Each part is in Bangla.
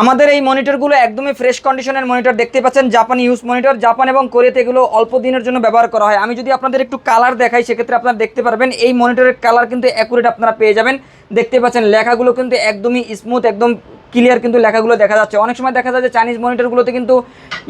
আমাদের এই মনিটরগুলো একদমই ফ্রেশ কন্ডিশনের মনিটর দেখতে পাচ্ছেন জাপানি ইউজ মনিটর জাপান এবং কোরিয়াতে এগুলো অল্প দিনের জন্য ব্যবহার করা হয়। আমি যদি আপনাদের একটু কালার দেখাই, সেক্ষেত্রে আপনারা দেখতে পারবেন, এই মনিটরের কালার কিন্তু অ্যাকুরেট আপনারা পেয়ে যাবেন। দেখতে পাচ্ছেন, লেখাগুলো কিন্তু একদমই স্মুথ একদম ক্লিয়ার কিন্তু লেখাগুলো দেখা যাচ্ছে। অনেক সময় দেখা যায় যে চাইনিজ মনিটরগুলোতে কিন্তু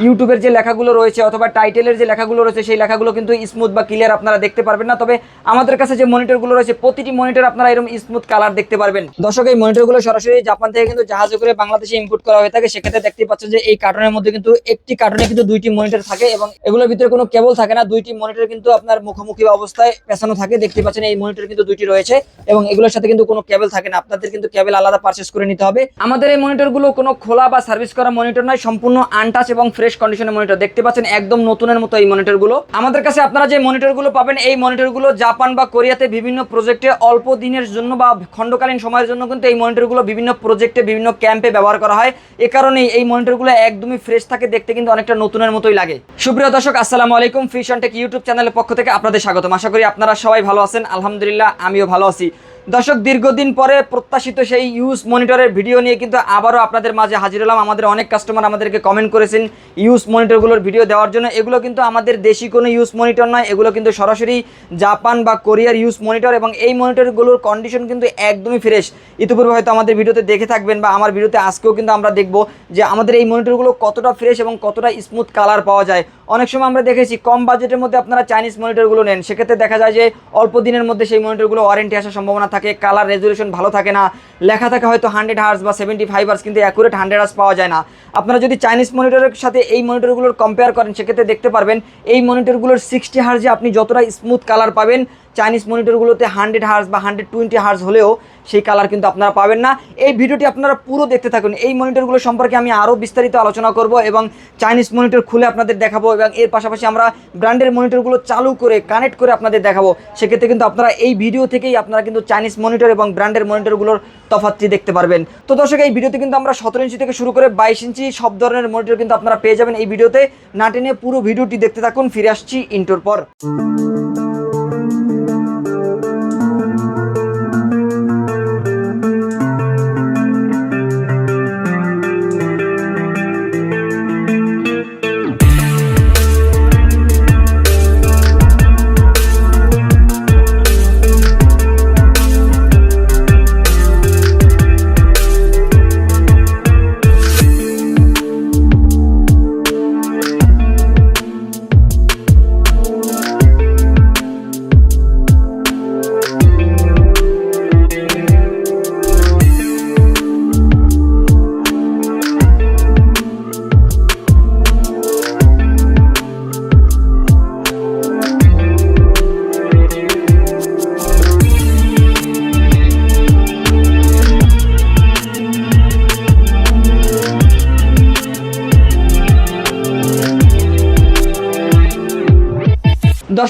ইউটিউবের যে লেখাগুলো রয়েছে অথবা টাইটেলের যে লেখাগুলো রয়েছে, সেই লেখাগুলো কিন্তু স্মুথ বা ক্লিয়ার আপনারা দেখতে পারবেন না। তবে আমাদের কাছে যে মনিটরগুলো রয়েছে, প্রতিটি মনিটর আপনারা এরকম স্মুথ কালার দেখতে পারবেন। দর্শক, এই মনিটরগুলো সরাসরি জাপান থেকে কিন্তু জাহাজে করে বাংলাদেশে ইম্পোর্ট করা হয়ে থাকে। সেক্ষেত্রে দেখতে পাচ্ছেন যে এই কার্টনের মধ্যে কিন্তু একটি কার্টনে কিন্তু দুইটি মনিটর থাকে এবং এগুলোর ভিতরে কোনো কেবল থাকে না। দুইটি মনিটর কিন্তু আপনার মুখোমুখি অবস্থায় পেছানো থাকে। দেখতে পাচ্ছেন এই মনিটর কিন্তু দুইটি রয়েছে এবং এগুলোর সাথে কিন্তু কোনো কেবল থাকে না। আপনাদের কিন্তু কেবল আলাদা পারচেস করে নিতে হবে। আমাদের এই মনিটরগুলো কোনো খোলা বা সার্ভিস করা মনিটর নয়, সম্পূর্ণ আনটাচ এবং ফ্রেশ কন্ডিশনের মনিটর। দেখতে পাচ্ছেন, একদম নতুনের মতো এই মনিটরগুলো। আমাদের কাছে আপনারা যে মনিটরগুলো পাবেন, এই মনিটরগুলো জাপান বা কোরিয়াতে বিভিন্ন প্রজেক্টে অল্প দিনের জন্য বা খণ্ডকালীন সময়ের জন্য কিন্তু এই মনিটরগুলো বিভিন্ন প্রজেক্টে বিভিন্ন ক্যাম্পে ব্যবহার করা হয়। এ কারণেই এই মনিটরগুলো একদমই ফ্রেশ থাকে, দেখতে কিন্তু অনেকটা নতুনের মতোই লাগে। সুপ্রিয় দর্শক, আসসালামু আলাইকুম। ফিশন টেক ইউটিউব চ্যানেলের পক্ষ থেকে আপনাদের স্বাগতম। আশা করি আপনারা সবাই ভালো আছেন। আলহামদুলিল্লাহ, আমিও ভালো আছি। দর্শক, দীর্ঘদিন পরে প্রত্যাশিত সেই ইউজ মনিটরের ভিডিও নিয়ে কিন্তু আবারও আপনাদের মাঝে হাজির হলাম। আমাদের অনেক কাস্টমার আমাদেরকে কমেন্ট করেছেন ইউজ মনিটরগুলোর ভিডিও দেওয়ার জন্য। এগুলো কিন্তু আমাদের দেশি কোনো ইউজ মনিটর নয়, এগুলো কিন্তু সরাসরি জাপান বা কোরিয়ার ইউজ মনিটর এবং এই মনিটরগুলোর কন্ডিশন কিন্তু একদমই ফ্রেশ ইতিপূর্বে হয়তো আমাদের ভিডিওতে দেখে থাকবেন বা আমার ভিডিওতে আজকেও কিন্তু আমরা দেখব যে আমাদের এই মনিটরগুলো কতটা ফ্রেশ এবং কতটা স্মুথ কালার পাওয়া যায়। অনেক সময় আমরা দেখেছি কম বাজেটের মধ্যে আপনারা চাইনিজ মনিটরগুলো নেন। সেক্ষেত্রে দেখা যায় যে অল্প দিনের মধ্যে সেই মনিটরগুলো ওয়ারেন্টি আসার সম্ভাবনা থাকে কালার রেজুলেশন ভালো থাকে না। লেখা থাকে হয়তো হান্ড্রেড হার্স বা সেভেন্টি ফাইভ হার্স কিন্তু অ্যাকুরেট হান্ড্রেড হার্স পাওয়া যায় না। আপনারা যদি চাইনিজ মনিটরের সাথে এই মনিটরগুলোর কম্পেয়ার করেন, সেক্ষেত্রে দেখতে পারবেন এই মনিটরগুলোর সিক্সটি হার্সে আপনি যতটা স্মুথ কালার পাবেন চাইনিজ মনিটরগুলোতে হান্ড্রেড হার্স বা হান্ড্রেড টোয়েন্টি হার্স হলেও সেই কালার কিন্তু আপনারা পাবেন না। এই ভিডিওটি আপনারা পুরো দেখতে থাকুন। এই মনিটরগুলো সম্পর্কে আমি আরও বিস্তারিত আলোচনা করব এবং চাইনিজ মনিটর খুলে আপনাদের দেখাবো এবং এর পাশাপাশি আমরা ব্র্যান্ডের মনিটরগুলো চালু করে কানেক্ট করে আপনাদের দেখাবো। সেক্ষেত্রে কিন্তু আপনারা এই ভিডিও থেকেই আপনারা কিন্তু চাইনিজ মনিটর এবং ব্র্যান্ডের মনিটরগুলোর তফাৎটি দেখতে পারবেন। তো দর্শক, এই ভিডিওতে কিন্তু আমরা সতেরো ইঞ্চি থেকে শুরু করে বাইশ ইঞ্চি সব ধরনের মনিটর কিন্তু আপনারা পেয়ে যাবেন এই ভিডিওতে। না টেনে পুরো ভিডিওটি দেখতে থাকুন, ফিরে আসছি ইন্টোর পর।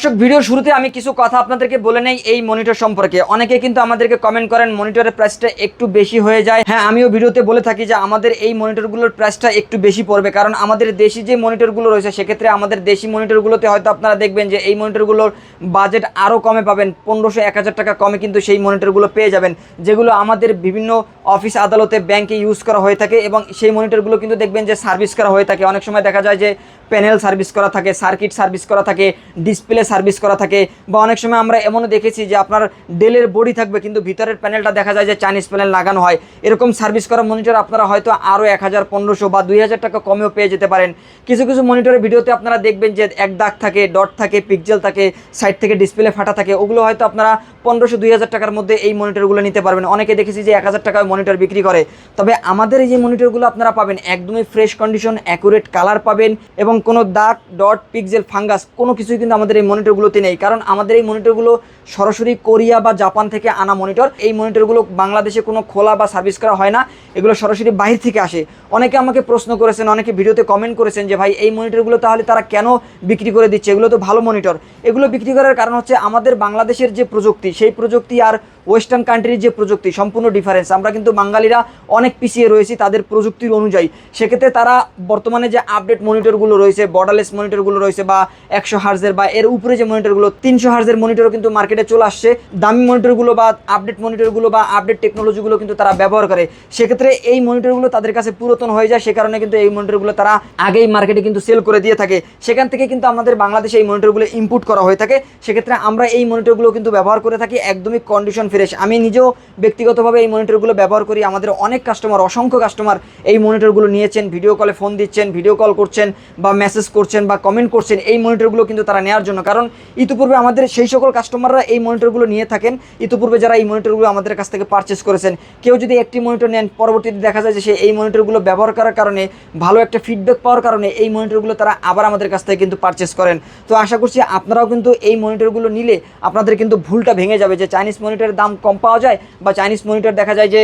দর্শক ভিডিওর শুরুতে আমি কিছু কথা আপনাদেরকে বলে নেই এই মনিটর সম্পর্কে। অনেকে কিন্তু আমাদেরকে কমেন্ট করেন মনিটরের প্রাইসটা একটু বেশি হয়ে যায়। হ্যাঁ আমিও ভিডিওতে বলে থাকি যে আমাদের এই মনিটরগুলোর প্রাইসটা একটু বেশি পড়বে। কারণ আমাদের দেশি যে মনিটরগুলো রয়েছে, সেক্ষেত্রে আমাদের দেশি মনিটরগুলোতে হয়তো আপনারা দেখবেন যে এই মনিটরগুলোর বাজেট আরও কমে পাবেন। পনেরোশো, এক হাজার টাকা কমে কিন্তু সেই মনিটরগুলো পেয়ে যাবেন, যেগুলো আমাদের বিভিন্ন অফিস আদালতে ব্যাংকে ইউজ করা হয়ে থাকে এবং সেই মনিটরগুলো কিন্তু দেখবেন যে সার্ভিস করা হয়ে থাকে। অনেক সময় দেখা যায় যে প্যানেল সার্ভিস করা থাকে সার্কিট সার্ভিস করা থাকে ডিসপ্লে সার্ভিস করা থাকে বা অনেক সময় আমরা এমনও দেখেছি যে আপনার ডেলের বডি থাকবে কিন্তু ভিতরের প্যানেলটা দেখা যায় যে চাইনিজ প্যানেল লাগানো হয়। এরকম সার্ভিস করা মনিটর আপনারা হয়তো আরও এক হাজার পনেরোশো বা দুই হাজার টাকা কমেও পেয়ে যেতে পারেন। কিছু কিছু মনিটরের ভিডিওতে আপনারা দেখবেন যে এক দাগ থাকে, ডট থাকে পিকজেল থাকে সাইড থেকে ডিসপ্লে ফাটা থাকে, ওগুলো হয়তো আপনারা পনেরোশো, দুই হাজার টাকার মধ্যে এই মনিটরগুলো নিতে পারবেন। অনেকে দেখেছি যে এক হাজার টাকায় মনিটর বিক্রি করে। তবে আমাদের এই যে মনিটরগুলো আপনারা পাবেন, একদমই ফ্রেশ কন্ডিশন অ্যাকুরেট কালার পাবেন এবং কোনো দাগ ডট পিকজেল ফাঙ্গাস কোনো কিছুই কিন্তু আমাদের এই মনিটরগুলোতে নেই। কারণ আমাদের এই মনিটরগুলো সরাসরি কোরিয়া বা জাপান থেকে আনা মনিটর এই মনিটরগুলো বাংলাদেশে কোনো খোলা বা সার্ভিস করা হয় না। এগুলো সরাসরি বাহির থেকে আসে। অনেকে আমাকে প্রশ্ন করেছেন, অনেকে ভিডিওতে কমেন্ট করেছেন যে, ভাই, এই মনিটরগুলো তাহলে তারা কেন বিক্রি করে দিচ্ছে? এগুলো তো ভালো মনিটর এগুলো বিক্রি করার কারণ হচ্ছে আমাদের বাংলাদেশের যে প্রযুক্তি, সেই প্রযুক্তি আর ওয়েস্টার্ন কান্ট্রির যে প্রযুক্তি, সম্পূর্ণ ডিফারেন্স আমরা কিন্তু বাঙালিরা অনেক পিছিয়ে রয়েছি তাদের প্রযুক্তির অনুযায়ী। সেক্ষেত্রে তারা বর্তমানে যে আপডেট মনিটরগুলো রয়েছে বর্ডারলেস মনিটরগুলো রয়েছে বা একশো হার্জের বা এর উপরে যে মনিটরগুলো তিনশো হার্জের মনিটরও কিন্তু মার্কেটে চলে আসছে। দামি মনিটরগুলো বা আপডেট মনিটরগুলো বা আপডেট টেকনোলজিগুলো কিন্তু তারা ব্যবহার করে। সেক্ষেত্রে এই মনিটরগুলো তাদের কাছে পুরাতন হয়ে যায়, সে কারণে কিন্তু এই মনিটরগুলো তারা আগেই মার্কেটে কিন্তু সেল করে দিয়ে থাকে। সেখান থেকে কিন্তু আমাদের বাংলাদেশে এই মনিটরগুলো ইম্পোর্ট করা হয়ে থাকে। সেক্ষেত্রে আমরা এই মনিটরগুলো কিন্তু ব্যবহার করে থাকি, একদমই কন্ডিশন ফ্রেশ আমি নিজেও ব্যক্তিগতভাবে এই মনিটরগুলো ব্যবহার করি। আমাদের অনেক কাস্টমার অসংখ্য কাস্টমার এই মনিটরগুলো নিয়েছেন। ভিডিও কলে ফোন দিচ্ছেন ভিডিও কল করছেন বা মেসেজ করছেন বা কমেন্ট করছেন, এই মনিটরগুলো কিন্তু তারা নেওয়ার জন্য। কারণ ইতিপূর্বে আমাদের সেই সকল কাস্টমাররা এই মনিটরগুলো নিয়ে থাকেন। ইতিপূর্বে যারা এই মনিটরগুলো আমাদের কাছ থেকে পারচেস করেছেন, কেউ যদি একটি মনিটর নেন, পরবর্তীতে দেখা যায় যে সে এই মনিটরগুলো ব্যবহার করার কারণে, ভালো একটা ফিডব্যাক পাওয়ার কারণে এই মনিটরগুলো তারা আবার আমাদের কাছ থেকে কিন্তু পারচেস করেন। তো আশা করছি আপনারাও কিন্তু এই মনিটরগুলো নিলে আপনাদের কিন্তু ভুলটা ভেঙে যাবে যে চাইনিজ মনিটরের দাম কম পাওয়া যায় বা চাইনিজ মনিটর দেখা যায় যে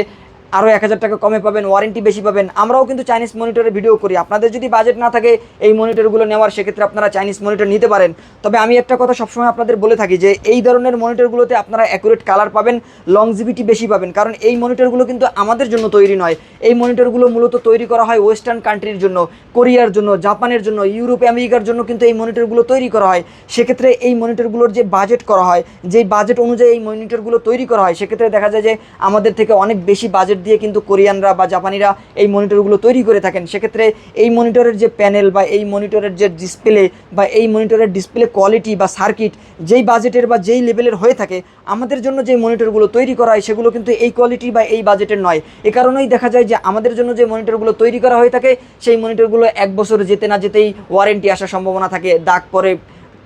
আরও এক হাজার টাকা কমে পাবেন ওয়ারেন্টি বেশি পাবেন। আমরাও কিন্তু চাইনিজ মনিটরে ভিডিও করি। আপনাদের যদি বাজেট না থাকে, এই মনিটরগুলো নেওয়ার সেক্ষেত্রে আপনারা চাইনিজ মনিটর নিতে পারেন। তবে আমি একটা কথা সবসময় আপনাদের বলে থাকি যে, এই ধরনের মনিটরগুলোতে আপনারা অ্যাকুরেট কালার পাবেন লংজিভিটি বেশি পাবেন। কারণ এই মনিটরগুলো কিন্তু আমাদের জন্য তৈরি নয়। এই মনিটরগুলো মূলত তৈরি করা হয় ওয়েস্টার্ন কান্ট্রির জন্য কোরিয়ার জন্য জাপানের জন্য ইউরোপ আমেরিকার জন্য কিন্তু এই মনিটরগুলো তৈরি করা হয়। সেক্ষেত্রে এই মনিটরগুলোর যে বাজেট করা হয়, যেই বাজেট অনুযায়ী এই মনিটরগুলো তৈরি করা হয়, সেক্ষেত্রে দেখা যায় যে আমাদের থেকে অনেক বেশি বাজেট দিয়ে কিন্তু কোরিয়ানরা বা জাপানিরা এই মনিটরগুলো তৈরি করে থাকেন। সেক্ষেত্রে এই মনিটরের যে প্যানেল বা এই মনিটরের যে ডিসপ্লে বা এই মনিটরের ডিসপ্লে কোয়ালিটি বা সার্কিট যেই বাজেটের বা যেই লেভেলের হয়ে থাকে, আমাদের জন্য যে মনিটরগুলো তৈরি করা হয় সেগুলো কিন্তু এই কোয়ালিটি বা এই বাজেটের নয়। এ কারণেই দেখা যায় যে আমাদের জন্য যে মনিটরগুলো তৈরি করা হয়ে থাকে, সেই মনিটরগুলো এক বছর যেতে না যেতেই ওয়ারেন্টি আসার সম্ভাবনা থাকে। দাগ পরে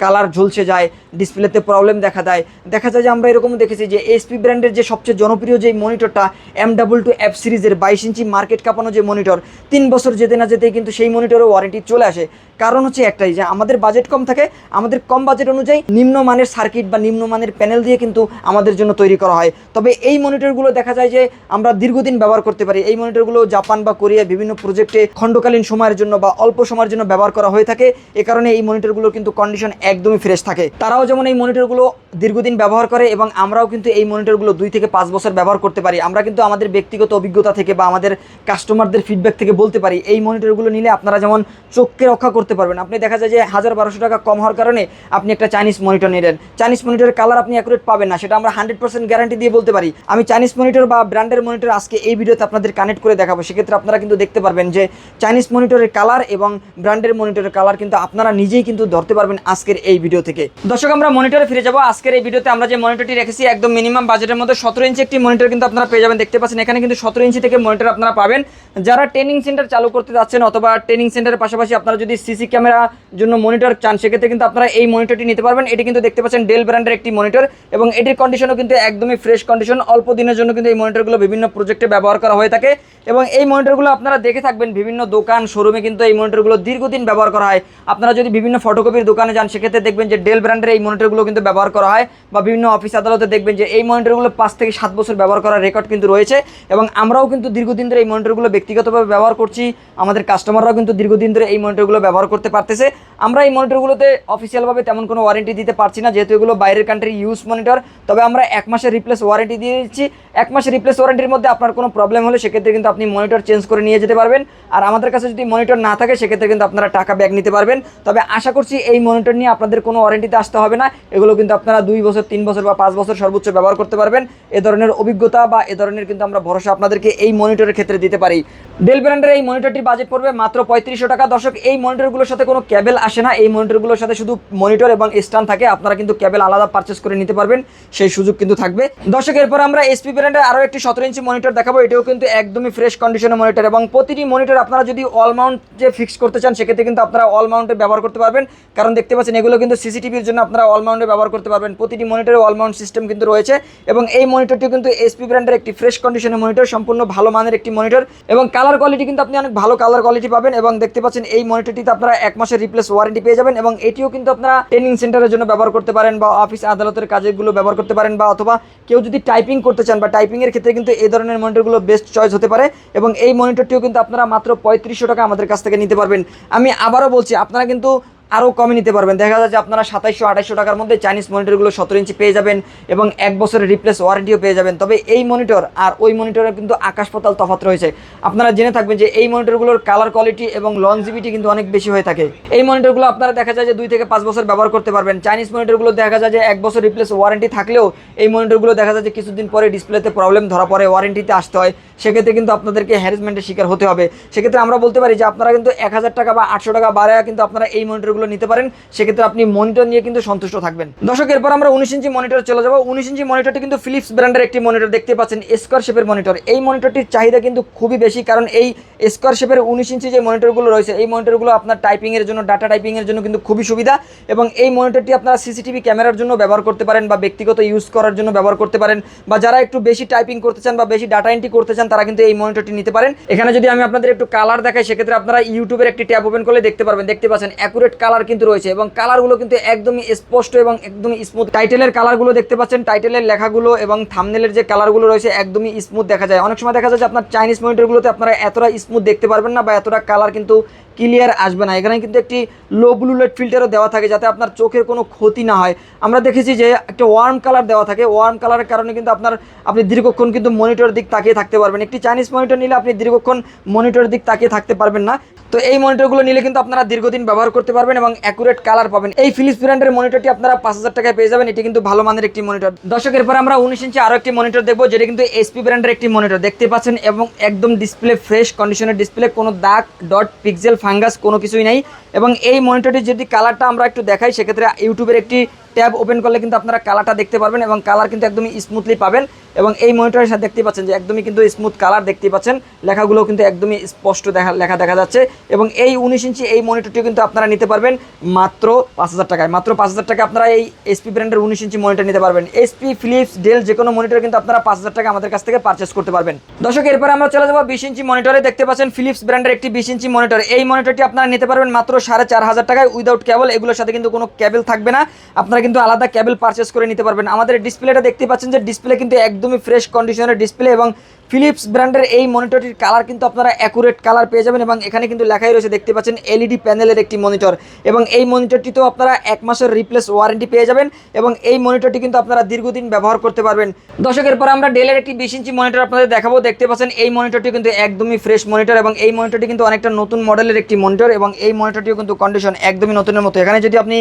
কালার ঝলসে যায়, ডিসপ্লেতে প্রবলেম দেখা দেয়। দেখা যায় যে আমরা এরকম দেখেছি যে এসপি ব্র্যান্ডের যে সবচেয়ে জনপ্রিয় যে মনিটরটা এম ডাবল টু এফ সিরিজের বাইশ ইঞ্চি মার্কেট কাঁপানো যে মনিটর তিন বছর যেতে না যেতেই কিন্তু সেই মনিটরে ওয়ারেন্টি চলে আসে। কারণ হচ্ছে একটাই যে আমাদের বাজেট কম থাকে, আমাদের কম বাজেট অনুযায়ী নিম্নমানের সার্কিট বা নিম্নমানের প্যানেল দিয়ে কিন্তু আমাদের জন্য তৈরি করা হয়। তবে এই মনিটরগুলো দেখা যায় যে আমরা দীর্ঘদিন ব্যবহার করতে পারি। এই মনিটরগুলো জাপান বা কোরিয়া বিভিন্ন প্রজেক্টে খণ্ডকালীন সময়ের জন্য বা অল্প সময়ের জন্য ব্যবহার করা হয়ে থাকে। এ কারণে এই মনিটরগুলোর কিন্তু কন্ডিশন একদমই ফ্রেশ থাকে। তারাও যেমন এই মনিটরগুলো দীর্ঘদিন ব্যবহার করে এবং আমরাও কিন্তু এই মনিটরগুলো দুই থেকে পাঁচ বছর ব্যবহার করতে পারি। আমরা কিন্তু আমাদের ব্যক্তিগত অভিজ্ঞতা থেকে বা আমাদের কাস্টমারদের ফিডব্যাক থেকে বলতে পারি, এই মনিটরগুলো নিলে আপনারা যেমন চোখকে রক্ষা করতে পারবেন। আপনি দেখা যায় যে হাজার বারোশো টাকা কম হওয়ার কারণে আপনি একটা চাইনিজ মনিটর নিলেন। চাইনিজ মনিটরের কালার আপনি অ্যাকুরেট পাবেন না, সেটা আমরা হান্ড্রেড পার্সেন্ট গ্যারান্টি দিয়ে বলতে পারি। আমি চাইনিজ মনিটর বা ব্র্যান্ডের মনিটর আজকে এই ভিডিওতে আপনাদের কানেক্ট করে দেখাবো। সেক্ষেত্রে আপনারা কিন্তু দেখতে পারবেন যে চাইনিজ মনিটরের কালার এবং ব্র্যান্ডের মনিটরের কালার কিন্তু আপনারা নিজেই কিন্তু ধরতে পারবেন আজকের এই ভিডিও থেকে। দর্শক, আমরা মনিটরে ফিরে যাব। আজকের এই ভিডিওতে আমরা যে মনিটরটি রেখেছি, একদম মিনিমাম বাজেটের মধ্যে সতেরো ইঞ্চি একটি মনিটর কিন্তু আপনারা পেয়ে যাবেন। দেখতে পাচ্ছেন, এখানে কিন্তু সতেরো ইঞ্চি থেকে মনিটর আপনারা পাবেন। যারা ট্রেনিং সেন্টার চালু করতে যাচ্ছেন অথবা ট্রেনিং সেন্টারের পাশাপাশি আপনারা যদি সিসি ক্যামেরা জন্য মনিটর চান, সেক্ষেত্রে কিন্তু আপনারা এই মনিটরটি নিতে পারবেন। এটি কিন্তু দেখতে পাচ্ছেন ডেল ব্র্যান্ডের একটি মনিটর এবং এটির কন্ডিশনও কিন্তু একদমই ফ্রেশ কন্ডিশন অল্প দিনের জন্য কিন্তু এই মনিটরগুলো বিভিন্ন প্রজেক্টে ব্যবহার করা হয়ে থাকে এবং এই মনিটরগুলো আপনারা দেখে থাকবেন। বিভিন্ন দোকান শোরুমে কিন্তু এই মনিটরগুলো দীর্ঘদিন ব্যবহার করা হয়। আপনারা যদি বিভিন্ন ফটোকপির দোকানে যান সেক্ষেত্রে দেখবেন যে ডেল ব্র্যান্ডের এই মনিটরগুলো কিন্তু ব্যবহার করা হয় বা বিভিন্ন অফিস আদালতে দেখবেন যে এই মনিটরগুলো পাঁচ থেকে সাত বছর ব্যবহার করার রেকর্ড কিন্তু রয়েছে এবং আমরাও কিন্তু দীর্ঘদিন ধরে এই মনিটরগুলো ব্যক্তিগতভাবে ব্যবহার করছি। আমাদের কাস্টমাররাও কিন্তু দীর্ঘদিন ধরে এই মনিটরগুলো ব্যবহার করতে পারতেছে। আমরা এই মনিটরগুলোতে অফিসিয়ালভাবে তেমন কোনো ওয়ারেন্টি দিতে পারছি না, যেহেতু এগুলো বাইরের কান্ট্রি ইউজ মনিটর তবে আমরা এক মাসের রিপ্লেস ওয়ারেন্টি দিয়ে দিচ্ছি। এক মাসের রিপ্লেস ওয়ারেন্টির মধ্যে আপনার কোনো প্রবলেম হলে সেক্ষেত্রে কিন্তু আপনি মনিটর চেঞ্জ করে নিয়ে যেতে পারবেন। আর আমাদের কাছে যদি মনিটর না থাকে, সেক্ষেত্রে কিন্তু আপনারা টাকা ব্যাক নিতে পারবেন। তবে আশা করছি এই মনিটর নিয়ে আপনাদের কোনো ওয়ারেন্টিতে আসতে হবে না। এগুলো কিন্তু আপনারা দুই বছর, তিন বছর বা পাঁচ বছর সর্বোচ্চ ব্যবহার করতে পারবেন। এ ধরনের অভিজ্ঞতা বা এ ধরনের কিন্তু আমরা ভরসা আপনাদেরকে এই মনিটরের ক্ষেত্রে দিতে পারি। ডেল ব্র্যান্ডের এই মনিটরটির বাজেট পড়বে মাত্র পঁয়ত্রিশশো টাকা। দর্শক, এই মনিটরগুলোর সাথে কোনো ক্যাবেল আসে না। এই মনিটরগুলোর সাথে শুধু মনিটর এবং স্ট্যান্ড থাকে। আপনারা কিন্তু ক্যাবেল আলাদা পারচেস করে নিতে পারবেন। সেই সুযোগ কিন্তু থাকবে। দর্শক, এরপর আমরা এসপি ব্র্যান্ডের আরও একটি সতেরো ইঞ্চি মনিটর দেখাবো। এটাও কিন্তু একদমই ফ্রেশ কন্ডিশনের মনিটর এবং প্রতিটি মনিটর আপনারা যদি অল মাউন্ট যে ফিক্স করতে চান, সেক্ষেত্রে কিন্তু আপনারা অল মাউন্টে ব্যবহার করতে পারবেন। কারণ দেখতে পাচ্ছেন এগুলো কিন্তু সিসিটিভির জন্য আপনারা অলমাউন্ডে ব্যবহার করতে পারবেন। প্রতিটি মনিটরে অলমাউন্ড সিস্টেম কিন্তু রয়েছে এবং এই মনিটরটি কিন্তু এসপি ব্র্যান্ডের একটি ফ্রেশ কন্ডিশনের মনিটর সম্পূর্ণ ভালো মানের একটি মনিটর এবং কালার কোয়ালিটি কিন্তু আপনি অনেক ভালো কালার কোয়ালিটি পাবেন এবং দেখতে পাচ্ছেন এই মনিটরটিতে আপনারা এক মাসের রিপ্লেস ওয়ারেন্টি পেয়ে যাবেন এবং এটিও কিন্তু আপনারা ট্রেনিং সেন্টারের জন্য ব্যবহার করতে পারেন বা অফিস আদালতের কাজেগুলো ব্যবহার করতে পারেন বা অথবা কেউ যদি টাইপিং করতে চান বা টাইপিংয়ের ক্ষেত্রে কিন্তু এই ধরনের মনিটরগুলো বেস্ট চয়েস হতে পারে এবং এই মনিটরটিও কিন্তু আপনারা মাত্র পঁয়ত্রিশশো টাকা আমাদের কাছ থেকে নিতে পারবেন। আমি আবারও বলছি, আপনারা কিন্তু আরও কমে নিতে পারবেন। দেখা যাচ্ছে আপনারা সাতাইশশো, আঠাইশশো টাকার মধ্যে চাইনিজ মনিটরগুলো সতেরো ইঞ্চি পেয়ে যাবেন এবং এক বছরের রিপ্লেস ওয়ারেন্টিও পেয়ে যাবেন। তবে এই মনিটর আর ওই মনিটরের কিন্তু আকাশ পাতাল তফাৎ রয়েছে। আপনারা জেনে থাকবেন যে এই মনিটরগুলোর কালার কোয়ালিটি এবং লংজিভিটি কিন্তু অনেক বেশি হয়ে থাকে। এই মনিটরগুলো আপনারা দেখা যায় যে দুই থেকে পাঁচ বছর ব্যবহার করতে পারবেন। চাইনিজ মনিটরগুলো দেখা যায় যে এক বছর রিপ্লেস ওয়ারেন্টি থাকলেও এই মনিটরগুলো দেখা যায় যে কিছুদিন পরে ডিসপ্লেতে প্রবলেম ধরা পড়ে ওয়ারেন্টিতে আসতে হয়। সেক্ষেত্রে কিন্তু আপনাদেরকে হ্যারাসমেন্টের শিকার হতে হবে। সেক্ষেত্রে আমরা বলতে পারি যে আপনারা কিন্তু এক হাজার টাকা বা আটশো টাকা বাড়ায় কিন্তু আপনারা এই মনিটরগুলো নিতে পারেন, সেক্ষেত্রে আপনি মনিটর নিয়ে কিন্তু সন্তুষ্ট থাকবেন। দর্শক, এরপর আমরা উনিশ ইঞ্চি মনিটর চলে যাব। উনিশ ইঞ্চি মনিটরটি কিন্তু ফিলিপস ব্র্যান্ডের একটি মনিটর দেখতে পাচ্ছেন স্কোয়ার শেপের মনিটর এই মনিটরটির চাহিদা কিন্তু খুবই বেশি, কারণ এই স্কোয়ার শেপের উনিশ ইঞ্চি যে মনিটরগুলো রয়েছে, এই মনিটরগুলো আপনার টাইপিংয়ের জন্য ডাটা টাইপিংয়ের জন্য কিন্তু খুবই সুবিধা এবং এই মনিটরটি আপনারা সিসিটিভি ক্যামেরার জন্য ব্যবহার করতে পারেন বা ব্যক্তিগত ইউজ করার জন্য ব্যবহার করতে পারেন বা যারা একটু বেশি টাইপিং করতে চান বা বেশি ডাটা এন্ট্রি করতে চান, তারা কিন্তু এই মনিটরটি নিতে পারেন। এখানে যদি আমি আপনাদের একটু কালার দেখাই, সেক্ষেত্রে আপনারা ইউটিউবের একটি ট্যাব ওপেন করলে দেখতে পারবেন। দেখতে পাচ্ছেন অ্যাকুরেট কালার কিন্তু রয়েছে এবং কালারগুলো কিন্তু একদমই স্পষ্ট এবং একদমই স্মুথ টাইটেলের কালারগুলো দেখতে পাচ্ছেন টাইটেলের লেখাগুলো এবং থামনেলের যে কালারগুলো রয়েছে একদমই স্মুথ দেখা যায়। অনেক সময় দেখা যায় যে আপনার চাইনিজ মনিটরগুলোতে আপনারা এতটা স্মুথ দেখতে পারবেন না বা এতটা কালার কিন্তু ক্লিয়ার আসবে না। এখানে কিন্তু একটি লো ব্লু লাইট ফিল্টারও দেওয়া থাকে যাতে আপনার চোখের কোনো ক্ষতি না হয়। আমরা দেখেছি যে একটা ওয়ার্ম কালার দেওয়া থাকে। ওয়ার্ম কালারের কারণে কিন্তু আপনার, আপনি দীর্ঘক্ষণ কিন্তু মনিটর দিক তাকিয়ে থাকতে পারবেন। একটি চাইনিজ মনিটর নিলে আপনি দীর্ঘক্ষণ মনিটর দিক তাকিয়ে থাকতে পারবেন না। তো এই মনিটরগুলো নিলে কিন্তু আপনারা দীর্ঘদিন ব্যবহার করতে পারবেন এবং অ্যাকুরেট কালার পাবেন। এই ফিলিপস ব্র্যান্ডের মনিটরটি আপনারা পাঁচ হাজার টাকায় পেয়ে যাবেন। এটি কিন্তু ভালো মানের একটি মনিটর দর্শকের পর আমরা উনিশ ইঞ্চি আরও একটি মনিটর দেখব, যেটি কিন্তু এসপি ব্র্যান্ডের একটি মনিটর দেখতে পাচ্ছেন এবং একদম ডিসপ্লে ফ্রেশ কন্ডিশনের ডিসপ্লে কোনো দাগ ডট পিক্সেল ফাঙ্গাস কোনো কিছুই নাই। এবং এই মনিটরটি যদি কালারটা আমরা একটু দেখাই, সেক্ষেত্রে ইউটিউবের একটি ট্যাব ওপেন করলে কিন্তু আপনারা কালারটা দেখতে পারবেন এবং কালার কিন্তু একদমই স্মুথলি পাবেন এবং এই মনিটরের সাথে দেখতে পাচ্ছেন যে একদমই কিন্তু স্মুথ কালার দেখতে পাচ্ছেন। লেখাগুলো কিন্তু একদমই স্পষ্ট দেখা, লেখা দেখা যাচ্ছে এবং এই উনিশ ইঞ্চি এই মনিটরটি কিন্তু আপনারা নিতে পারবেন মাত্র পাঁচ হাজার টাকায়। মাত্র পাঁচ হাজার টাকা আপনারা এই এসপি ব্র্যান্ডের উনিশ ইঞ্চি মনিটর নিতে পারবেন। এসপি ফিলিপস ডেল যে কোনো মনিটর কিন্তু আপনারা পাঁচ হাজার টাকা আমাদের কাছ থেকে পারচেস করতে পারবেন। দর্শক, এরপর আমরা চলে যাব বিশ ইঞ্চি মনিটরে দেখতে পাচ্ছেন ফিলিপস ব্র্যান্ডের একটি বিশ ইঞ্চি মনিটর এই মনিটরটি আপনারা নিতে পারবেন মাত্র সাড়ে চার হাজার টাকায় উইদাউট কেবল এগুলোর সাথে কিন্তু কোনো কেবল থাকবে না। আপনারা কিন্তু আলাদা ক্যাবেল পারচেস করে নিতে পারবেন। আমাদের ডিসপ্লেটা দেখতে পাচ্ছেন যে ডিসপ্লে কিন্তু একদমই ফ্রেশ কন্ডিশনের ডিসপ্লে এবং ফিলিপস ব্র্যান্ডের এই মনিটরটির কালার কিন্তু আপনারা অ্যাকুরেট কালার পেয়ে যাবেন এবং এখানে কিন্তু লেখাই রয়েছে, দেখতে পাচ্ছেন এলইডি প্যানেলের একটি মনিটর এবং এই মনিটরটিতেও আপনারা এক মাসের রিপ্লেস ওয়ারেন্টি পেয়ে যাবেন এবং এই মনিটরটি কিন্তু আপনারা দীর্ঘদিন ব্যবহার করতে পারবেন। দশকের পর আমরা ডেলের একটি বিশ ইঞ্চি মনিটর আপনাদের দেখাবো। দেখতে পাচ্ছেন এই মনিটরটি কিন্তু একদমই ফ্রেশ মনিটর এবং এই মনিটরটি কিন্তু অনেকটা নতুন মডেলের একটি মনিটর এবং এই মনিটরটিও কিন্তু কন্ডিশন একদমই নতুনের মতো। এখানে যদি আপনি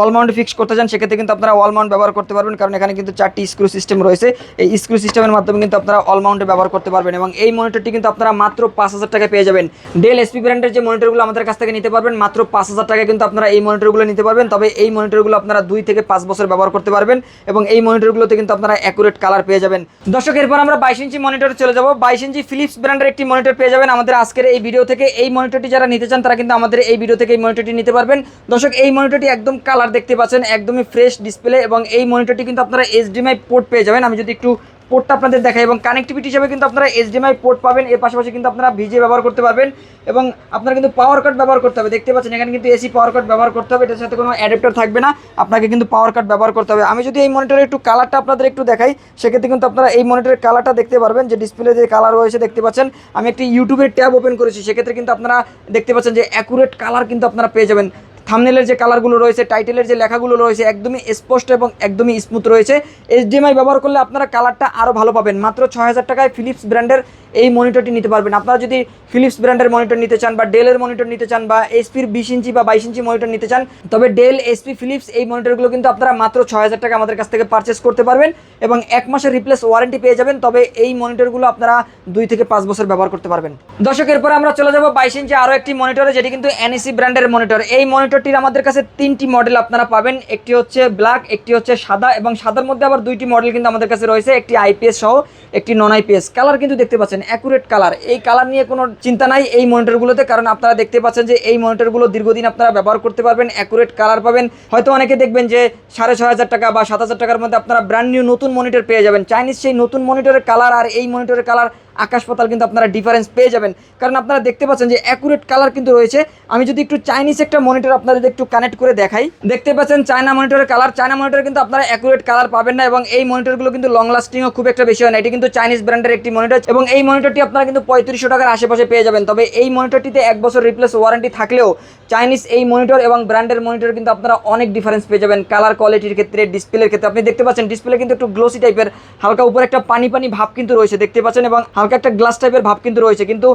অল মাউন্ট ফিক্স করতে চান, সেক্ষেত্রে কিন্তু আপনারা অল মাউন্ট ব্যবহার করতে পারবেন, কারণ এখানে কিন্তু চারটি স্ক্রু সিস্টেম রয়েছে। এই স্ক্রু সিস্টেমের মাধ্যমে কিন্তু আপনারা অল মাউন্টে ব্যবহার করতে পারবেন এবং এই মনিটরটি কিন্তু আপনারা মাত্র পাঁচ হাজার টাকায় পেয়ে যাবেন। ডেল এসপি ব্র্যান্ডের যে মনিটরগুলো আমাদের কাছ থেকে নিতে পারবেন, মাত্র পাঁচ হাজার টাকায় কিন্তু আপনারা এই মনিটরগুলো নিতে পারবেন। তবে এই মনিটরগুলো আপনারা দুই থেকে পাঁচ বছর ব্যবহার করতে পারবেন এবং এই মনিটরগুলোতে কিন্তু আপনারা অ্যাকুরেট কালার পেয়ে যাবেন। দর্শক, এরপর আমরা বাইশ ইঞ্চি মনিটরে চলে যাব। বাইশ ইঞ্চি ফিলিপস ব্র্যান্ডের একটি মনিটর পেয়ে যাবেন আমাদের আজকের এই ভিডিও থেকে। এই মনিটরটি যারা নিতে চান, তারা কিন্তু আমাদের এই ভিডিও থেকে এই মনিটরটি নিতে পারবেন। দর্শক, এই মনিটরটি একদম কালার দেখতে পাচ্ছেন, একদমই ফ্রেশ ডিসপ্লে এবং এই মনিটরটি কিন্তু আপনারা এইচডিএমআই পোর্ট পেয়ে যাবেন। আমি যদি একটু পোর্টটা আপনাদের দেখাই এবং কানেক্টিভিটি হিসেবে কিন্তু আপনারা এইচডিএমআই পোর্ট পাবেন, এর পাশাপাশি কিন্তু আপনারা ভিজে ব্যবহার করতে পারবেন এবং আপনারা কিন্তু পাওয়ার কাট ব্যবহার করতে হবে। দেখতে পাচ্ছেন, এখানে কিন্তু এসি পাওয়ার কাট ব্যবহার করতে হবে, এটার সাথে কোনো অ্যাডাপ্টার থাকবে না, আপনাকে কিন্তু পাওয়ার কাট ব্যবহার করতে হবে। আমি যদি এই মনিটরের একটু কালারটা আপনাদের একটু দেখাই, সেক্ষেত্রে কিন্তু আপনারা এই মনিটরের কালারটা দেখতে পারবেন, যে ডিসপ্লে যে কালার রয়েছে, দেখতে পাচ্ছেন, আমি একটি ইউটিউবের ট্যাব ওপেন করেছি, সেক্ষেত্রে কিন্তু আপনারা দেখতে পাচ্ছেন যে অ্যাকুরেট কালার কিন্তু আপনারা পেয়ে যাবেন। থামনেলের যে কালারগুলো রয়েছে টাইটেলের যে লেখাগুলো রয়েছে, একদমই স্পষ্ট এবং একদমই স্মুথ রয়েছে। এইচডিএমআই ব্যবহার করলে আপনারা কালারটা আরও ভালো পাবেন। মাত্র ছ হাজার টাকায় ফিলিপস ব্র্যান্ডের এই মনিটরটি নিতে পারবেন। আপনারা যদি ফিলিপস ব্র্যান্ডের মনিটর নিতে চান বা ডেলের মনিটর নিতে চান বা এসপির বিশ ইঞ্চি বা বাইশ ইঞ্চি মনিটর নিতে চান, তবে ডেল এসপি ফিলিপস এই মনিটরগুলো কিন্তু আপনারা মাত্র ছয় হাজার টাকা আমাদের কাছ থেকে পারচেস করতে পারবেন এবং এক মাসের রিপ্লেস ওয়ারেন্টি পেয়ে যাবেন, তবে এই মনিটরগুলো আপনারা দুই থেকে পাঁচ বছর ব্যবহার করতে পারবেন। দর্শকের পরে আমরা চলে যাব বাইশ ইঞ্চি আরও একটি মনিটরে যেটি কিন্তু এনএসি ব্র্যান্ডের মনিটর এই মনিটরটির আমাদের কাছে তিনটি মডেল আপনারা পাবেন, একটি হচ্ছে ব্ল্যাক একটি হচ্ছে সাদা এবং সাদার মধ্যে আবার দুইটি মডেল কিন্তু আমাদের কাছে রয়েছে, একটি আইপিএস সহ, একটি নন আইপিএস কালার কিন্তু দেখতে পাচ্ছেন অ্যাকুরেট কালার এই কালার নিয়ে কোনো চিন্তা নাই এই মনিটরগুলোতে, কারণ আপনারা দেখতে পাচ্ছেন যে এই মনিটরগুলো দীর্ঘদিন আপনারা ব্যবহার করতে পারবেন অ্যাকুরেট কালার পাবেন। হয়তো অনেকে দেখবেন যে সাড়ে ছয় হাজার টাকা বা সাত হাজার টাকার মধ্যে আপনারা ব্র্যান্ড নিউ নতুন মনিটর পেয়ে যাবেন। চাইনিজ সেই নতুন মনিটরের কালার আর এই মনিটরের কালার আকাশ পাতাল কিন্তু আপনারা ডিফারেন্স পেয়ে যাবেন। কারণ আপনারা দেখতে পাচ্ছেন যে অ্যাকুরেট কালার কিন্তু রয়েছে। আমি যদি একটু চাইনিজ একটা মনিটর আপনাদের একটু কানেক্ট করে দেখাই। দেখতে পাচ্ছেন চায়না মনিটরের কালার চায়না মনিটরে কিন্তু আপনারা অ্যাকুরেট কালার পাবেন না এবং এই মনিটরগুলো কিন্তু লং লাস্টিংও খুব একটা বেশি হয় না। এটি কিন্তু চাইনিজ ব্র্যান্ডের একটি মনিটর এবং এই মনিটরটি আপনারা কিন্তু পঁয়ত্রিশশো টাকার আশেপাশে পেয়ে যাবেন। তবে এই মনিটরটিতে এক বছর রিপ্লেস ওয়ারেন্টি থাকলেও চাইনিজ এই মনিটর এবং ব্র্যান্ডের মনিটর কিন্তু আপনারা অনেক ডিফারেন্স পেয়ে যাবেন। কালার কোয়ালিটির ক্ষেত্রে ডিসপ্লের ক্ষেত্রে। আপনি দেখতে পাচ্ছেন ডিসপ্লে কিন্তু একটু গ্লোসি টাইপের হালকা উপরে একটা পানি পানি ভাব কিন্তু রয়েছে। দেখতে পাচ্ছেন এবং হালকা একটা গ্লাস টাইপের ভাব কিন্তু রয়েছে। কিন্তু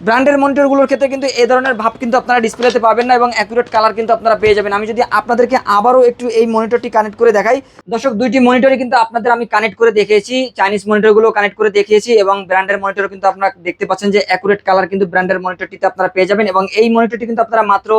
ব্র্যান্ডের মনিটরগুলোর ক্ষেত্রে কিন্তু এই ধরনের ভাব কিন্তু আপনারা ডিসপ্লেতে পাবেন না এবং অ্যাকুরেট কালার কিন্তু আপনারা পেয়ে যাবেন। আমি যদি আপনাদেরকে আবারও একটু এই মনিটরটি কানেক্ট করে দেখাই। দর্শক, দুইটি মনিটরই কিন্তু আপনাদের আমি কানেক্ট করে দেখিয়েছি। চাইনিজ মনিটরগুলো কানেক্ট করে দেখিয়েছি এবং ব্র্যান্ডের মনিটর কিন্তু আপনারা দেখতে পাচ্ছেন যে অ্যাকুরেট কালার কিন্তু ব্র্যান্ডের মনিটরটিতে আপনারা পেয়ে যাবেন এবং এই মনিটরটি কিন্তু আপনারা মাত্র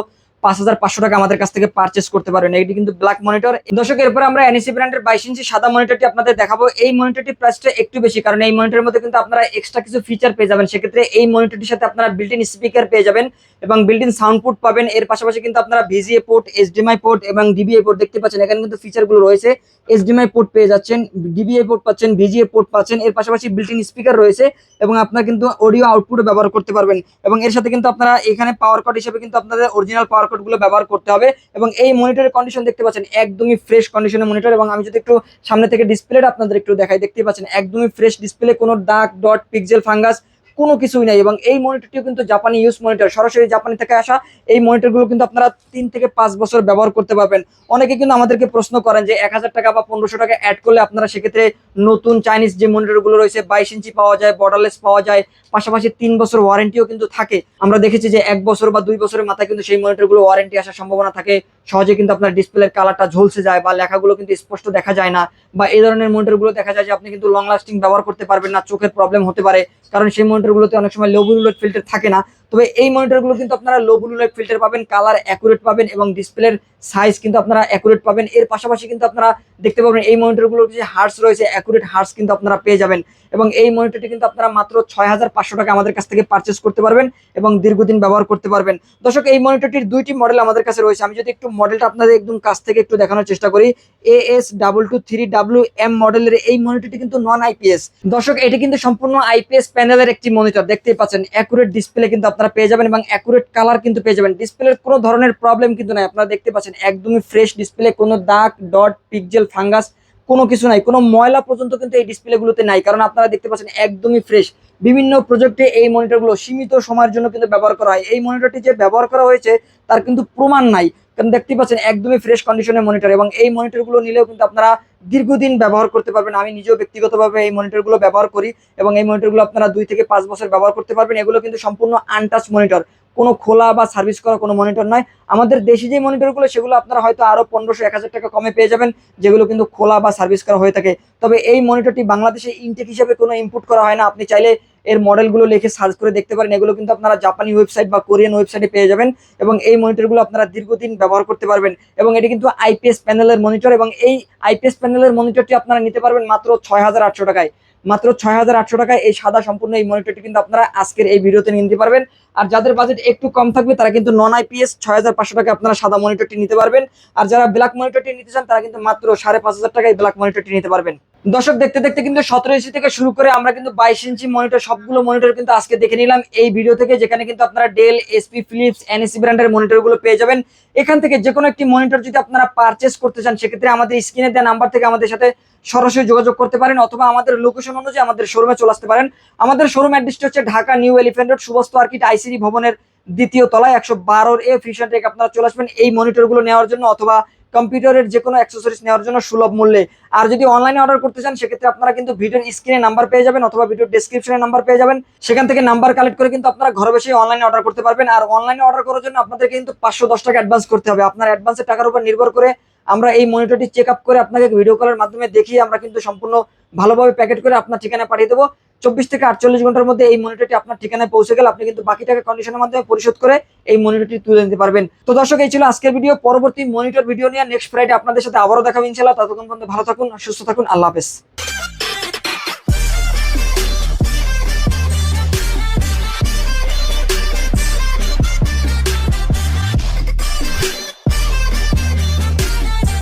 পাঁচ হাজার পাঁচশো টাকা আমাদের কাছ থেকে পারচেস করতে পারবেন। এটি কিন্তু ব্ল্যাক মনিটর দর্শক, এরপর আমরা এনএসি ব্র্যান্ডের বাইশ ইঞ্চি সাদা মনিটরটি আপনাদের দেখাবো। এই মনিটরটি প্রাইসটা একটু বেশি, কারণ এই মনিটরের মধ্যে কিন্তু আপনারা এক্সট্রা কিছু ফিচার পেয়ে যাবেন। সেক্ষেত্রে এই মনিটরটির সাথে আপনারা বিল্ট ইন স্পিকার পেয়ে যাবেন এবং বিল্ট ইন সাউন্ড পোর্ট পাবেন। এর পাশাপাশি কিন্তু আপনারা ভিজিএ পোর্ট এইচডিএমআই পোর্ট এবং ডিবিএ পোর্ট দেখতে পাচ্ছেন। এখানে কিন্তু ফিচারগুলো রয়েছে। এইচডিএমআই পোর্ট পেয়ে যাচ্ছেন ডিবিএ পোর্ট পাচ্ছেন ভিজিএ পোর্ট পাচ্ছেন। এর পাশাপাশি বিল্ট ইন স্পিকার রয়েছে এবং আপনারা কিন্তু অডিও আউটপুটও ব্যবহার করতে পারবেন। এবং এর সাথে কিন্তু আপনারা এখানে পাওয়ার কট হিসেবে কিন্তু আপনাদের অরিজিনাল পাওয়ার কটগুলো ব্যবহার করতে হবে এবং এই মনিটরের কন্ডিশন দেখতে পাচ্ছেন একদমই ফ্রেশ কন্ডিশনের মনিটর এবং আমি যদি একটু সামনে থেকে ডিসপ্লেটা আপনাদের একটু দেখাই দেখতে পাচ্ছেন একদমই ফ্রেশ ডিসপ্লে কোনো দাগ ডট পিক্সেল ফাঙ্গাস কোনো কিছুই নাই এবং এই মনিটরটিও কিন্তু জাপানি ইউজ মনিটর সরাসরি জাপানি থেকে আসা এই মনিটরগুলো কিন্তু আপনারা তিন থেকে পাঁচ বছর ব্যবহার করতে পারবেন। অনেকে কিন্তু আমাদেরকে প্রশ্ন করেন যে এক হাজার টাকা বা পনেরোশো টাকা অ্যাড করলে আপনারা সেক্ষেত্রে নতুন চাইনিজ যে মনিটরগুলো রয়েছে বাইশ ইঞ্চি পাওয়া যায় বর্ডারলেস পাওয়া যায় পাশাপাশি তিন বছর ওয়ারেন্টিও কিন্তু থাকে। আমরা দেখেছি যে এক বছর বা দুই বছরের মাথায় কিন্তু সেই মনিটরগুলো ওয়ারেন্টি আসার সম্ভাবনা থাকে। সহজে কিন্তু আপনার ডিসপ্লের কালারটা ঝলসে যায় বা লেখাগুলো কিন্তু স্পষ্ট দেখা যায় না বা এই ধরনের মনিটরগুলো দেখা যায় যে আপনি কিন্তু লং লাস্টিং ব্যবহার করতে পারবেন না, চোখের প্রবলেম হতে পারে। কারণ সেই মনিটরগুলোতে অনেক সময় লো ব্লু ফিল্টার থাকে না। তবে এই মনিটরগুলো কিন্তু আপনারা লো ব্লু ফিল্টার পাবেন কালার অ্যাকুরেট পাবেন এবং ডিসপ্লের সাইজ কিন্তু আপনারা অ্যাকুরেট পাবেন। এর পাশাপাশি কিন্তু আপনারা দেখতে পাবেন এই মনিটরগুলোর যে হার্স রয়েছে অ্যাকুরেট হার্স কিন্তু আপনারা পেয়ে যাবেন। এবং এই মনিটরটি কিন্তু আপনারা মাত্র ছয় হাজার পাঁচশো টাকা আমাদের কাছ থেকে পারচেস করতে পারবেন এবং দীর্ঘদিন ব্যবহার করতে পারবেন। দর্শক, এই মনিটরটির দুইটি মডেল আমাদের কাছে রয়েছে। আমি যদি একটু মডেলটা আপনাদের একদম কাছ থেকে একটু দেখানোর চেষ্টা করি। A S double two three W M মডেলের এই মনিটরটি কিন্তু নন আইপিএস দর্শক, এটি কিন্তু সম্পূর্ণ আইপিএস প্যানেলের একটি মনিটর দেখতেই পাচ্ছেন। অ্যাকুরেট ডিসপ্লে কিন্তু আপনারা পেয়ে যাবেন এবং অ্যাকুরেট কালার কিন্তু পেয়ে যাবেন। ডিসপ্লের কোনো ধরনের প্রবলেম কিন্তু নাই। আপনারা দেখতে পাচ্ছেন, একদমই ফ্রেশ ডিসপ্লে কোনো দাগ ডট পিকজেল ফাঙ্গাস কোনো কিছু নাই। কোনো ময়লা পর্যন্ত কিন্তু এই ডিসপ্লেগুলোতে নাই। কারণ আপনারা দেখতে পাচ্ছেন, একদমই ফ্রেশ বিভিন্ন প্রজেক্টে এই মনিটরগুলো সীমিত সময়ের জন্য কিন্তু ব্যবহার করা হয়। এই মনিটরটি যে ব্যবহার করা হয়েছে, তার কিন্তু প্রমাণ নাই। কারণ দেখতে পাচ্ছেন, একদমই ফ্রেশ কন্ডিশনের মনিটর এবং এই মনিটরগুলো নিলেও কিন্তু আপনারা দীর্ঘদিন ব্যবহার করতে পারবেন। আমি নিজেও ব্যক্তিগতভাবে এই মনিটরগুলো ব্যবহার করি এবং এই মনিটরগুলো আপনারা দুই থেকে পাঁচ বছর ব্যবহার করতে পারবেন। এগুলো কিন্তু সম্পূর্ণ আনটাচ মনিটর। কোনো খোলা বা সার্ভিস করা কোনো মনিটর নয় আমাদের দেশি যে মনিটরগুলো সেগুলো আপনারা হয়তো আরও পনেরোশো, এক হাজার টাকা কমে পেয়ে যাবেন, যেগুলো কিন্তু খোলা বা সার্ভিস করা হয়ে থাকে। তবে এই মনিটরটি বাংলাদেশে ইনটেক হিসেবে কোনো ইনপুট করা হয় না। আপনি চাইলে এর মডেলগুলো লিখে সার্চ করে দেখতে পারেন। এগুলো কিন্তু আপনারা জাপানি ওয়েবসাইট বা কোরিয়ান ওয়েবসাইটে পেয়ে যাবেন এবং এই মনিটরগুলো আপনারা দীর্ঘদিন ব্যবহার করতে পারবেন। এবং এটি কিন্তু আইপিএস প্যানেলের মনিটর এবং এই আইপিএস প্যানেলের মনিটরটি আপনারা নিতে পারবেন মাত্র ছয় হাজার আটশো টাকায়। মাত্র ছয় হাজার আটশো টাকায় এই সাদা সম্পূর্ণ এই মনিটরটি কিন্তু আপনারা আজকের এই ভিডিওতে নিতে পারবেন। আর যাদের বাজেট একটু কম থাকবে, তারা কিন্তু নন আইপিএস ছয় হাজার পাঁচশো আপনারা সাদা মনিটরটি নিতে পারবেন। আর যারা ব্ল্যাক মনিটরটি নিতে চান, তারা কিন্তু মাত্র সাড়ে পাঁচ হাজার টাকায় ব্ল্যাক মনিটরটি নিতে পারবেন। দর্শক দেখতে দেখতে কিন্তু সতেরো ইঞ্চি থেকে শুরু করে আমরা কিন্তু বাইশ ইঞ্চি মনিটর সবগুলো মনিটর কিন্তু আজকে দেখে নিলাম। এই ভিডিও থেকে যেখানে কিন্তু আপনারা ডেল এসপি ফিলিপস এনএসি ব্র্যান্ডের মনিটরগুলো পেয়ে যাবেন। এখান থেকে যে কোনো একটি মনিটর যদি আপনারা পারচেস করতে চান, সেক্ষেত্রে আমাদের স্ক্রিনে দেওয়া নাম্বার থেকে আমাদের সাথে সরাসরি যোগাযোগ করতে পারেন অথবা আমাদের লোকেশন অনুযায়ী আমাদের শোরুমে চলে আসতে পারেন। আমাদের শোরুম অ্যাড্রেসটা হচ্ছে Dhaka new elephant road সুবস্ত আর্কিট ICD ভবনের দ্বিতীয় তলায় একশো বারোর এ ফিশন থেকে আপনারা চলে আসবেন। এই মনিটরগুলো নেওয়ার জন্য অথবা কম্পিউটারের যে কোনো অ্যাক্সেসরিজ নেওয়ার জন্য সুলভ মূল্যে। আর যদি অনলাইনে অর্ডার করতে চান, সেক্ষেত্রে আপনারা কিন্তু ভিডিওর স্ক্রিনে নাম্বার পেয়ে যাবেন অথবা ভিডিওর ডিসক্রিপশনে নাম্বার পেয়ে যাবেন। সেখান থেকে নাম্বার কালেক্ট করে কিন্তু আপনারা ঘরে বসে অনলাইনে অর্ডার করতে পারবেন। আর অনলাইনে অর্ডার করার জন্য আপনাদের কিন্তু পাঁচশো দশ টাকা অ্যাডভান্স করতে হবে। আপনার অ্যাডভান্সের টাকার উপর নির্ভর করে আমরা এই মনিটরটি চেক আপ করে আপনাকে ভিডিও কলের মাধ্যমে দেখিয়ে আমরা কিন্তু সম্পূর্ণ ভালোভাবে প্যাকেট করে আপনার ঠিকানা পাঠিয়ে দেবো। চব্বিশ থেকে আটচল্লিশ ঘণ্টার মধ্যে এই মনিটরটি আপনার ঠিকানায় পৌঁছে গেলে আপনি কিন্তু বাকি টাকা কন্ডিশনের মাধ্যমে পরিশোধ করে এই মনিটরটি তুলে নিতে পারবেন। তো দর্শক, এই ছিল আজকের ভিডিও পরবর্তী মনিটর ভিডিও নিয়ে নেক্সট ফ্রাইডে আপনাদের সাথে আবারও দেখাবেন ইনশাল্লাহ ততক্ষণ পর্যন্ত ভালো থাকুন, সুস্থ থাকুন। আল্লাহ হাফেজ।